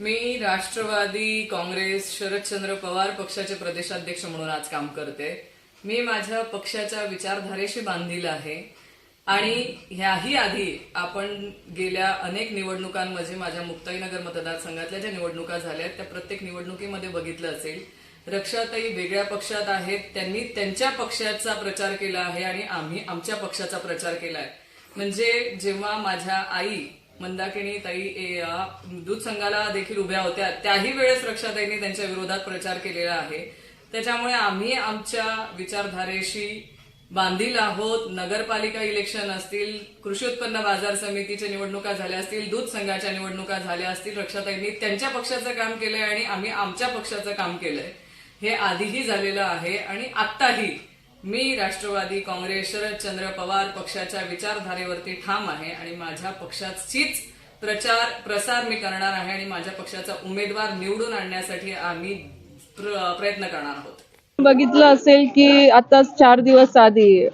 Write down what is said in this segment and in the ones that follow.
मी राष्ट्रवादी काँग्रेस शरदचंद्र पवार पक्षाचे प्रदेशाध्यक्ष म्हणून आज काम करते. मी माझ्या पक्षाच्या विचारधारेशी बांधील आहे. आणि ह्याही आधी आपण गेल्या अनेक निवडणुकांमध्ये माझ्या मुक्ताईनगर मतदारसंघातल्या ज्या निवडणुका झाल्या आहेत त्या प्रत्येक निवडणुकीमध्ये बघितलं असेल. रक्षाताई वेगळ्या पक्षात आहेत त्यांनी त्यांच्या पक्षाचा प्रचार केला आहे आणि आम्ही आमच्या पक्षाचा प्रचार केला आहे म्हणजे जेव्हा माझ्या आई मंदाकिनी ताई ए, दूध संघाला देखील उभ्या होत्या. त्याही वेळेस रक्षाताईंनी त्यांच्या विरोधात प्रचार केलेला आहे. त्याच्यामुळे आम्ही आमच्या विचारधारेशी बांधील आहोत. नगरपालिका इलेक्शन असतील कृषी उत्पन्न बाजार समितीच्या निवडणुका झाल्या असतील दूध संघाच्या निवडणुका झाल्या असतील रक्षाताईंनी त्यांच्या पक्षाचं काम केलंय आणि आम्ही आमच्या पक्षाचं काम केलंय. हे आधीही झालेलं आहे आणि आत्ताही मी राष्ट्रवादी काँग्रेस शरदचंद्र पवार पक्षाच्या विचारधारेवरती ठाम आहे आणि माझ्या पक्षाचीच प्रचार प्रसार मी करणार आहे आणि माझ्या पक्षाचा उमेदवार निवडून आणण्यासाठी आम्ही प्र- प्रयत्न करणार आहोत. बघितलं असेल की आता चार दिवस आधी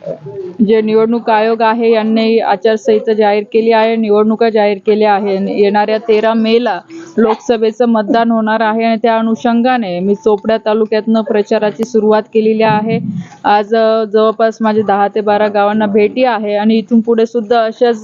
जे निवडणूक आयोग आहे यांनी आचारसंहिता जाहीर केली आहे निवडणुका जाहीर केल्या आहे. येणाऱ्या तेरा मेला लोकसभेचं मतदान होणार आहे आणि त्या अनुषंगाने मी चोपड्या तालुक्यातनं प्रचाराची सुरुवात केलेली आहे. आज जवळपास माझे दहा ते बारा गावांना भेटी आहे आणि इथून पुढे सुद्धा अशाच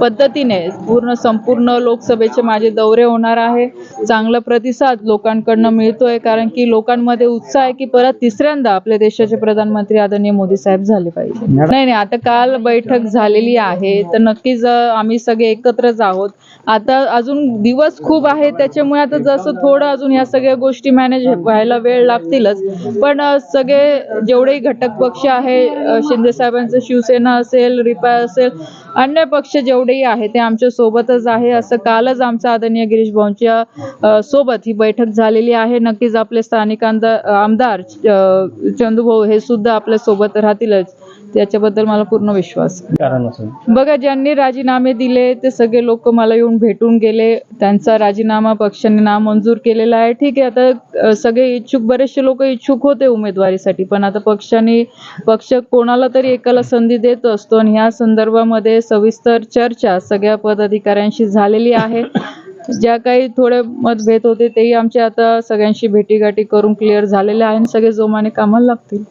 पद्धतीने पूर्ण संपूर्ण लोकसभेचे माझे दौरे होणार आहे. चांगला प्रतिसाद लोकांकडनं मिळतोय कारण की लोकांमध्ये उत्साह आहे की परत तिसऱ्यांदा आपल्या देशाचे प्रधानमंत्री आदरणीय मोदी साहेब झाले पाहिजे. नाही नाही आता काल बैठक झालेली आहे. तर नक्कीच आम्ही सगळे एकत्रच आहोत. आता अजून दिवस खूप आहे त्याच्यामुळे आता जसं थोडं अजून या सगळ्या गोष्टी मॅनेज व्हायला वेळ लागतीलच. पण सगळे जेवढेही घटक पक्ष आहे शिंदे साहेबांचं शिवसेना असेल रिपा असेल अन्य पक्ष जेवढेही आहे ते आमच्या सोबतच आहे. असं कालच आमच्या आदरणीय गिरीश भाऊंच्या सोबत ही बैठक झालेली आहे. नक्कीच आपले स्थानिक आमदार आमदार चंदूभाऊ हे सुद्धा आपल्यासोबत राहतीलच. त्याच्याबद्दल मला पूर्ण विश्वास. आहे. कारण असेल बघा ज्यांनी राजीनामे दिले ते सगळे लोक मला येऊन भेटून गेले. त्यांचा राजीनामा पक्षाने नामंजूर केलेला आहे. ठीक आहे आता सगळे इच्छुक बरेचसे लोक इच्छुक होते उमेदवारीसाठी पण आता पक्षाने पक्ष कोणाला तरी एकाला संधी देत असतो आणि ह्या संदर्भामध्ये सविस्तर चर्चा सगळ्या पदाधिकाऱ्यांशी झालेली आहे. ज्या काही थोडे मतभेद होते तेही आमचे आता सगळ्यांशी भेटीगाठी करून क्लिअर झालेले आहे आणि सगळे जोमाने कामाला लागतील.